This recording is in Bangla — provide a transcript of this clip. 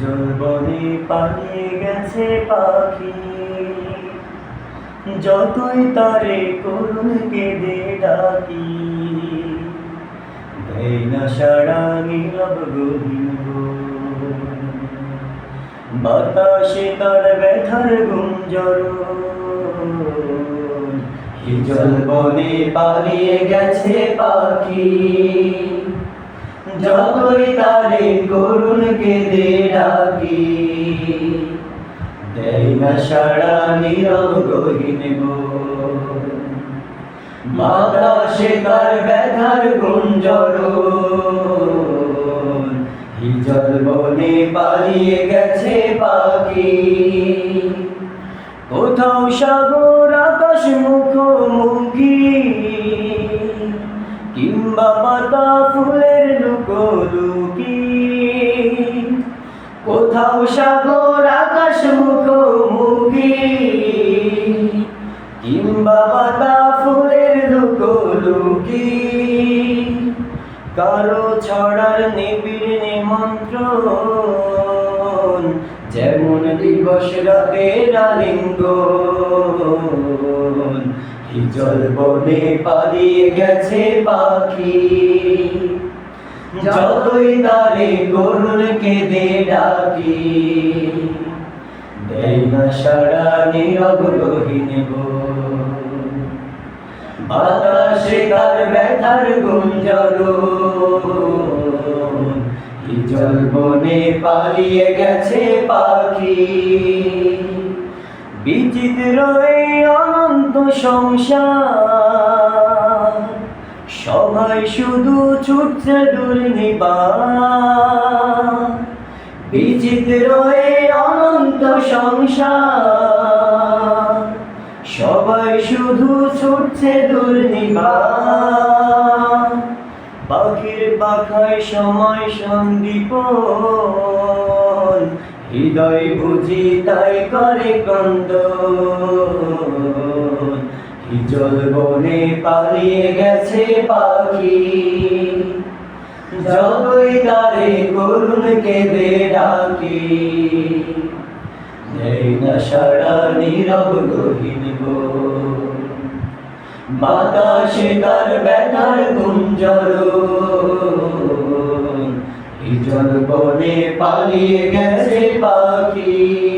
জলবনে পালিয়ে গেছে পাখি। যতই তারে করুন কেঁদে ডাকি। দেয় না সারা নীরব গহীন বাতাসে তার ব্যথার গুঞ্জর হিজল বনে পালিয়ে গেছে পাখি। যতই তারে করুণ কেঁদে ডাকি। দেয় না সারা নীরব গহীন। বাতাসে তার ব্যথার গুঞ্জর হিজল বনে পালিয়ে গেছে পাখি। কোথাও সাগর, আকাশ মুখোমুখি কিংবা পাতা ফুলের লুকোলুকি। কোথাও সাগর, আকাশ, মুখোমুখি। কিংবা পাতা ফুলের লুকোলুকি। কারও ছড়ার নিবিড় নিমন্ত্রণ, যেমন দিবস রাতের আলিঙ্গন। হিজল বনে পালিয়ে গেছে পাখি। যতই তারে করুণ কেঁদে ডাকি, দেয় না সারা নীরব বন। বাতাসে তার ব্যথার গুঞ্জর হিজল বনে পালিয়ে গেছে পাখি? বিচিত্র এই অনন্ত সংসার। সবাই শুধু ছুটছে দুর্নিবার বিচিত্র এই অনন্ত সংসার। সবাই শুধু ছুটছে দুর্নিবার পাখির পাখায় সময় সন্দীপন। হৃদয় বুঝি তাই করে কন্দ হিজল বনে পালিয়ে গেছে পাখি। যতই তারে করুণ কেঁদে ডাকি। নেই না সারা নীরব গহীন। বাতাসে তার ব্যথার পালিয়ে গেছে পাখি